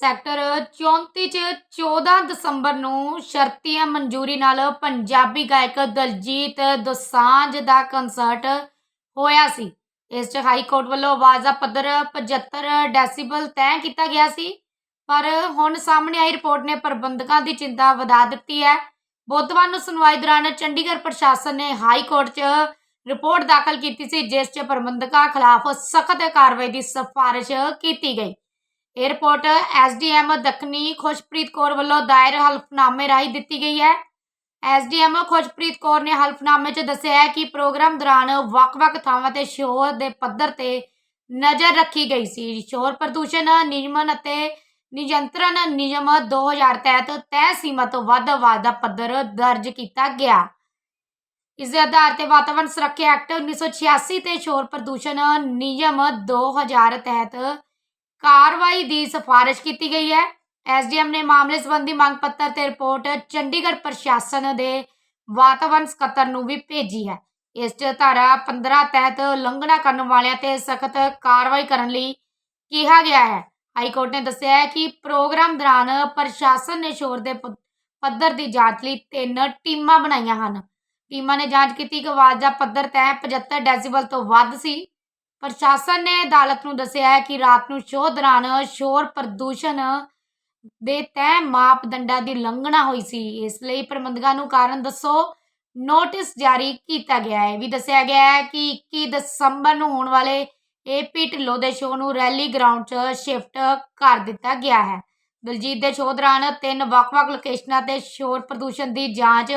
Sector 34 ਚ 14 ਦਸੰਬਰ ਨੂੰ ਸ਼ਰਤੀਆਂ ਮਨਜ਼ੂਰੀ ਨਾਲ ਪੰਜਾਬੀ ਗਾਇਕ ਦਲਜੀਤ ਦੋਸਾਂਝ ਦਾ ਕੰਸਰਟ ਹੋਇਆ ਸੀ। ਇਸ 'ਚ ਹਾਈ ਕੋਰਟ ਵੱਲੋਂ ਆਵਾਜ਼ ਦਾ ਪੱਧਰ 75 ਡੈਸੀਬਲ ਤੈਅ ਕੀਤਾ ਗਿਆ ਸੀ। ਪਰ ਹੁਣ ਸਾਹਮਣੇ ਆਈ ਰਿਪੋਰਟ ਨੇ ਪ੍ਰਬੰਧਕਾਂ ਦੀ ਚਿੰਤਾ ਵਧਾ ਦਿੱਤੀ ਹੈ। ਬੁੱਧਵਾਰ ਨੂੰ ਸੁਣਵਾਈ ਦੌਰਾਨ ਚੰਡੀਗੜ੍ਹ ਪ੍ਰਸ਼ਾਸਨ ਨੇ ਹਾਈ ਕੋਰਟ 'ਚ ਰਿਪੋਰਟ ਦਾਖਲ ਕੀਤੀ ਸੀ, ਜਿਸ 'ਚ ਪ੍ਰਬੰਧਕਾਂ ਖਿਲਾਫ ਸਖਤ ਕਾਰਵਾਈ ਦੀ ਸਿਫਾਰਿਸ਼ ਕੀਤੀ ਗਈ। ਇਹ ਰਿਪੋਰਟ ਐਸਡੀਐਮ ਦੱਖਣੀ ਖੁਸ਼ਪ੍ਰੀਤ ਕੌਰ ਵੱਲੋਂ ਦਾਇਰ ਹਲਫਨਾਮੇ ਰਾਹੀਂ ਦਿੱਤੀ ਗਈ ਹੈ। ਐਸਡੀਐਮ ਖੁਸ਼ਪ੍ਰੀਤ ਕੌਰ ਨੇ ਹਲਫਨਾਮੇ 'ਚ ਦੱਸਿਆ ਹੈ ਕਿ ਪ੍ਰੋਗਰਾਮ ਦੌਰਾਨ ਵੱਖ-ਵੱਖ ਥਾਵਾਂ ਤੇ ਸ਼ੋਰ ਦੇ ਪੱਧਰ ਤੇ ਨਜ਼ਰ ਰੱਖੀ ਗਈ ਸੀ। ਸ਼ੋਰ ਪ੍ਰਦੂਸ਼ਣ ਨਿਯਮਨ ਅਤੇ ਨਿਯੰਤਰਣ ਨਿਯਮ 2000 ਤਹਿਤ ਤੈਅ ਸੀਮਾ ਤੋਂ ਵੱਧ ਆਵਾਜ਼ ਦਾ ਪੱਧਰ ਦਰਜ ਕੀਤਾ ਗਿਆ। ਇਸ ਦੇ ਆਧਾਰ ਤੇ ਵਾਤਾਵਰਣ ਸੁਰੱਖਿਆ ਐਕਟ 1986 ਤੇ ਸ਼ੋਰ ਪ੍ਰਦੂਸ਼ਣ ਨਿਯਮ 2000 ਤਹਿਤ ਕਾਰਵਾਈ ਦੀ ਸਿਫਾਰਿਸ਼ ਕੀਤੀ ਗਈ ਹੈ। ਐਸਡੀਐਮ ਨੇ ਮਾਮਲੇ ਸੰਬੰਧੀ ਮੰਗ ਪੱਤਰ ਤੇ ਰਿਪੋਰਟ ਚੰਡੀਗੜ੍ਹ ਪ੍ਰਸ਼ਾਸਨ ਦੇ ਵਾਤਾਵਰਣ ਸਕੱਤਰ ਨੂੰ ਵੀ ਭੇਜੀ ਹੈ। ਇਸ 'ਚ ਧਾਰਾ 15 ਤਹਿਤ ਉਲੰਘਣਾ ਕਰਨ ਵਾਲਿਆਂ ਤੇ ਸਖਤ ਕਾਰਵਾਈ ਕਰਨ ਲਈ ਕਿਹਾ ਗਿਆ ਹੈ। ਹਾਈ ਕੋਰਟ ਨੇ ਦੱਸਿਆ ਹੈ ਕਿ ਪ੍ਰੋਗਰਾਮ ਦੌਰਾਨ ਪ੍ਰਸ਼ਾਸਨ ਨੇ ਸ਼ੋਰ ਦੇ ਪੱਧਰ ਦੀ ਜਾਂਚ ਲਈ ਤਿੰਨ ਟੀਮਾਂ ਬਣਾਈਆਂ ਹਨ। ਟੀਮਾਂ ਨੇ ਜਾਂਚ ਕੀਤੀ ਕਿ ਆਵਾਜ਼ ਦਾ ਪੱਧਰ ਤੈਅ 75 ਡੈਸੀਬਲ ਤੋਂ ਵੱਧ ਸੀ। ਪ੍ਰਸ਼ਾਸਨ ਨੇ ਅਦਾਲਤ ਨੂੰ ਦੱਸਿਆ ਹੈ ਕਿ ਰਾਤ ਨੂੰ ਸ਼ੋਅ ਦੌਰਾਨ ਸ਼ੋਰ ਪ੍ਰਦੂਸ਼ਣ ਦੇ ਤੈਅ ਮਾਪਦੰਡਾਂ ਦੀ ਉਲੰਘਣਾ ਹੋਈ ਸੀ। ਇਸ ਲਈ ਪ੍ਰਬੰਧਕਾਂ ਨੂੰ ਕਾਰਨ ਦੱਸੋ। ਨੋਟਿਸ ਜਾਰੀ ਕੀਤਾ ਗਿਆ ਹੈ। ਵੀ ਦੱਸਿਆ ਗਿਆ ਹੈ ਕਿ 21 ਦਸੰਬਰ ਨੂੰ ਹੋਣ ਵਾਲੇ ਏਪੀ ਢਿੱਲੋਂ ਦੇ ਸ਼ੋਅ ਨੂੰ ਰੈਲੀ ਗਰਾਊਂਡ 'ਚ ਸ਼ਿਫਟ ਕਰ ਦਿੱਤਾ ਗਿਆ ਹੈ। ਦਲਜੀਤ ਦੇ ਸ਼ੋਅ ਦੌਰਾਨ ਤਿੰਨ ਵੱਖ-ਵੱਖ ਲੋਕੇਸ਼ਨਾਂ ਤੇ ਸ਼ੋਰ ਪ੍ਰਦੂਸ਼ਣ ਦੀ ਜਾਂਚ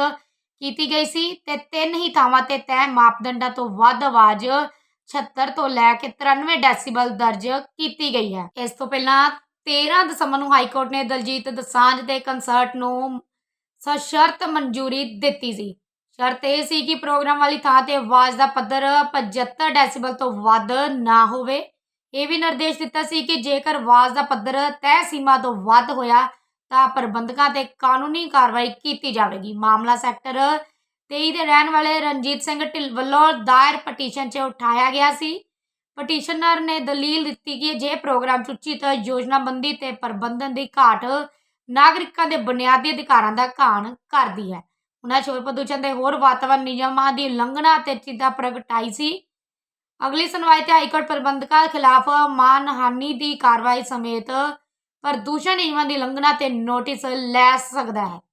ਕੀਤੀ ਗਈ ਸੀ ਤੇ ਤਿੰਨ ਹੀ ਥਾਵਾਂ ਤੇ ਤੈਅ ਮਾਪਦੰਡਾਂ ਤੋਂ ਵੱਧ ਆਵਾਜ਼ 76 ਤੋਂ ਲੈ ਕੇ 93 ਡੈਸੀਬਲ ਦਰਜ ਕੀਤੀ ਗਈ ਹੈ। ਇਸ ਤੋਂ ਪਹਿਲਾਂ 13 ਦਸੰਬਰ ਨੂੰ ਹਾਈ ਕੋਰਟ ਨੇ ਦਲਜੀਤ ਦਸਾਂਝ ਦੇ ਕੰਸਰਟ ਨੂੰ ਸਸ਼ਰਤ ਮਨਜ਼ੂਰੀ ਦਿੱਤੀ ਸੀ। ਸ਼ਰਤ ਇਹ ਸੀ ਕਿ ਪ੍ਰੋਗਰਾਮ ਵਾਲੀ ਥਾਂ ਤੇ ਆਵਾਜ਼ ਦਾ ਪੱਧਰ 75 ਡੈਸੀਬਲ ਤੋਂ ਵੱਧ ਨਾ ਹੋਵੇ। ਇਹ ਵੀ ਨਿਰਦੇਸ਼ ਦਿੱਤਾ ਸੀ ਕਿ ਜੇਕਰ ਆਵਾਜ਼ ਦਾ ਪੱਧਰ ਤੈਅ ਸੀਮਾ ਤੋਂ ਵੱਧ ਹੋਇਆ ਤਾਂ ਪ੍ਰਬੰਧਕਾਂ ਤੇ ਕਾਨੂੰਨੀ ਕਾਰਵਾਈ ਕੀਤੀ ਜਾਵੇਗੀ। ਮਾਮਲਾ ਸੈਕਟਰ 23 ਦੇ ਰਹਿਣ ਵਾਲੇ ਰਣਜੀਤ ਸਿੰਘ ਢਿੱਲ ਵੱਲੋਂ ਦਾਇਰ ਪਟੀਸ਼ਨ 'ਚ ਉਠਾਇਆ ਗਿਆ ਸੀ। ਪਟੀਸ਼ਨਰ ਨੇ ਦਲੀਲ ਦਿੱਤੀ ਕਿ ਜੇ ਪ੍ਰੋਗਰਾਮ 'ਚ ਉਚਿਤ ਯੋਜਨਾਬੰਦੀ ਤੇ ਪ੍ਰਬੰਧਨ ਦੀ ਘਾਟ ਨਾਗਰਿਕਾਂ ਦੇ ਬੁਨਿਆਦੀ ਅਧਿਕਾਰਾਂ ਦਾ ਘਾਣ ਕਰਦੀ ਹੈ। ਉਹਨਾਂ ਸ਼ੋਰ ਪ੍ਰਦੂਸ਼ਣ ਦੇ ਹੋਰ ਵਾਤਾਵਰਣ ਨਿਯਮਾਂ ਦੀ ਉਲੰਘਣਾ ਤੇ ਚਿੰਤਾ ਪ੍ਰਗਟਾਈ ਸੀ। ਅਗਲੀ ਸੁਣਵਾਈ ਤੇ ਹਾਈਕੋਰਟ ਪ੍ਰਬੰਧਕਾਂ ਖਿਲਾਫ ਮਾਨਹਾਨੀ ਦੀ ਕਾਰਵਾਈ ਸਮੇਤ ਪ੍ਰਦੂਸ਼ਣ ਨਿਯਮਾਂ ਦੀ ਉਲੰਘਣਾ ਤੇ ਨੋਟਿਸ ਲੈ ਸਕਦਾ ਹੈ।